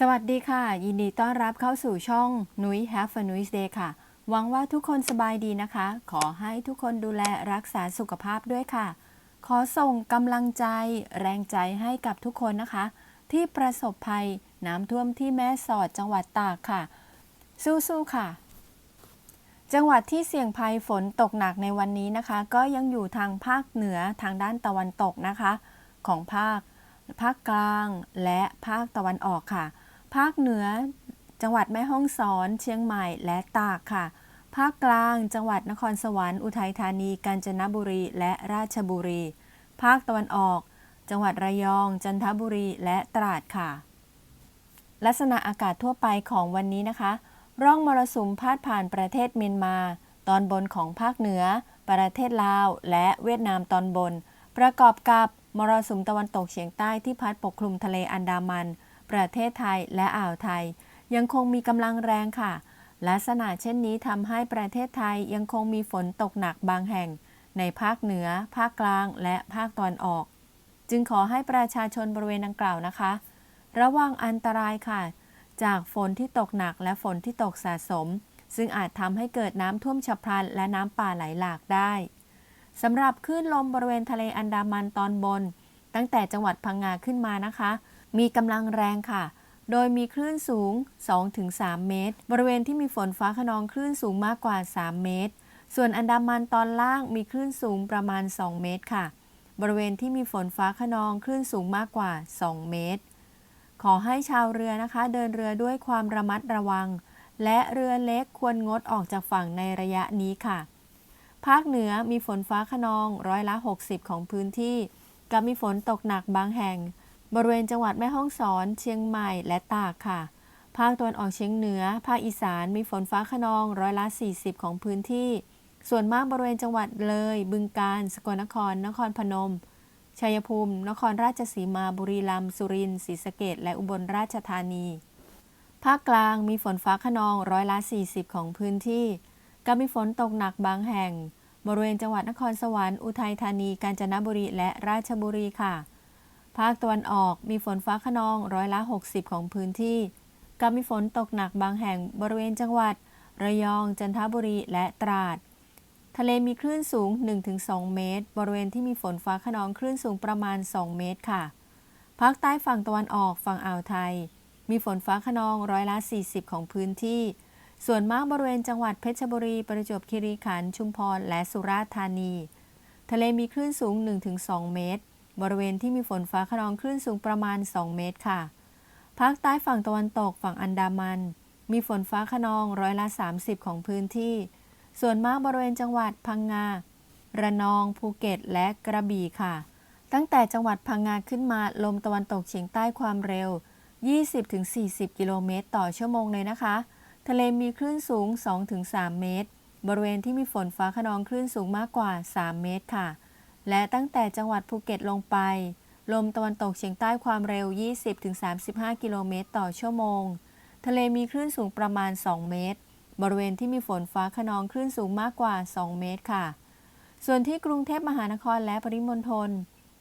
สวัสดีค่ะ ยินดีต้อนรับเข้าสู่ช่องนุ้ย Have a Nice Day ค่ะ หวังว่าทุกคนสบายดีนะคะ ขอให้ทุกคนดูแลรักษาสุขภาพด้วยค่ะ ขอส่งกำลังใจ แรงใจให้กับทุกคนนะคะ ที่ประสบภัยน้ำท่วมที่แม่สอดจังหวัดตากค่ะ สู้ๆค่ะ จังหวัดที่เสี่ยงภัยฝนตกหนักในวันนี้นะคะ ก็ยังอยู่ทางภาคเหนือทางด้านตะวันตกนะคะ ของภาค ภาคกลางและภาคตะวันออกค่ะ ภาคเหนือ จังหวัดแม่ฮ่องสอน เชียงใหม่และตากค่ะ ภาคกลาง จังหวัดนครสวรรค์อุทัยธานีกาญจนบุรี และราชบุรี ภาคตะวันออก จังหวัดระยอง จันทบุรีและตราดค่ะ ลักษณะอากาศทั่วไปของวันนี้นะคะ ร่องมรสุมพาดผ่านประเทศเมียนมา ตอนบนของภาคเหนือ ประเทศลาว และเวียดนามตอนบน ประกอบกับมรสุมตะวันตกเฉียงใต้ที่พัดปกคลุมทะเลอันดามัน ประเทศไทยและอ่าวไทย ยังคงมีกำลังแรงค่ะ ลักษณะเช่นนี้ทำให้ประเทศไทยยังคงมีฝนตกหนักบางแห่ง ในภาคเหนือ ภาคกลาง และภาคตะวันออก จึงขอให้ประชาชนบริเวณดังกล่าวนะคะ ระวังอันตรายค่ะ จากฝนที่ตกหนักและฝนที่ตกสะสม ซึ่งอาจทำให้เกิดน้ำท่วมฉับพลัน และน้ำป่าไหลหลากได้สำหรับคลื่นลมบริเวณทะเลอันดามันตอนบน ตั้งแต่จังหวัดพังงาขึ้นมานะคะ มีกำลังแรงค่ะ โดยมีคลื่นสูง 2-3 เมตร บริเวณที่มีฝนฟ้าขนองคลื่นสูงมากกว่า 3 เมตร ส่วนอันดามันตอนล่างมีคลื่นสูงประมาณ 2 เมตรค่ะ บริเวณที่มีฝนฟ้าขนองคลื่นสูงมากกว่า 2 เมตร ขอให้ชาวเรือนะคะ เดินเรือด้วยความระมัดระวัง และเรือเล็กควรงดออกจากฝั่งในระยะนี้ค่ะ ภาคเหนือมีฝนฟ้าขนองร้อยละ 60 ของพื้นที่ กับมีฝนตกหนักบางแห่ง บริเวณจังหวัดแม่ฮ่องสอน เชียงใหม่และตากค่ะ ภาคตะวันออกเฉียงเหนือ ภาคอีสานมีฝนฟ้าขนองร้อยละ 40 ของพื้นที่ ส่วนมากบริเวณจังหวัดเลย บึงกาฬสกลนคร นครพนม ชัยภูมิ นครราชสีมา บุรีรัมย์ สุรินทร์ ศรีสะเกษและอุบลราชธานี ภาคกลางมีฝนฟ้าขนองร้อยละ 40 ของพื้นที่กับมีฝนตกหนักบางแห่ง บริเวณจังหวัดนครสวรรค์ อุทัยธานี กาญจนบุรี และราชบุรีค่ะ ภาคตะวันออกมีฝนฟ้าขนองร้อยละ 60 ของพื้นที่ กับมีฝนตกหนักบางแห่งบริเวณจังหวัด ระยอง จันทบุรี และตราด ทะเลมีคลื่นสูง 1-2 เมตร บริเวณที่มีฝนฟ้าขนองคลื่นสูงประมาณ 2 เมตรค่ะ ภาคใต้ฝั่งตะวันออกฝั่งอ่าวไทย มีฝนฟ้าขนองร้อยละ 40 ของพื้นที่ ส่วนมากบริเวณจังหวัดเพชรบุรี ประจวบคีรีขันธ์ ชุมพร และสุราษฎร์ธานี ทะเลมีคลื่นสูง 1-2 เมตร บริเวณที่มีฝนฟ้าขนองคลื่นสูงประมาณ 2 เมตรค่ะ ภาคใต้ฝั่งตะวันตกฝั่งอันดามัน มีฝนฟ้าขนองร้อยละ 30 ของพื้นที่ ส่วนมากบริเวณจังหวัดพังงา ระนอง ภูเก็ต และกระบี่ค่ะ ตั้งแต่จังหวัดพังงาขึ้นมาลมตะวันตกเฉียงใต้ความเร็ว 20-40 กิโลเมตร ต่อชั่วโมงเลยนะคะ ทะเลมีคลื่นสูง 2-3 เมตร บริเวณที่มีฝนฟ้าขนองคลื่นสูงมากกว่า 3 เมตรค่ะ และตั้งแต่จังหวัดภูเก็ตลงไป ลมตะวันตกเฉียงใต้ความเร็ว 20-35 กิโลเมตรต่อชั่วโมง ทะเลมีคลื่นสูงประมาณ 2 เมตร บริเวณที่มีฝนฟ้าขนองคลื่นสูงมากกว่า 2 เมตรค่ะ ส่วนที่กรุงเทพมหานครและปริมณฑล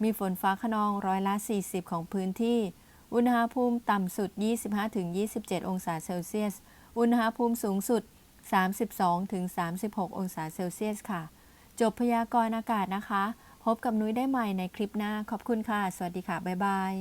มีฝนฟ้าขนองร้อยละ 40 ของพื้นที่ อุณหภูมิต่ำสุด 25-27 องศาเซลเซียส อุณหภูมิสูงสุด 32-36 องศาเซลเซียสค่ะ จบพยากรณ์อากาศนะคะ พบกับนุ้ยได้ใหม่ในคลิปหน้า ขอบคุณค่ะ สวัสดีค่ะ บ๊ายบาย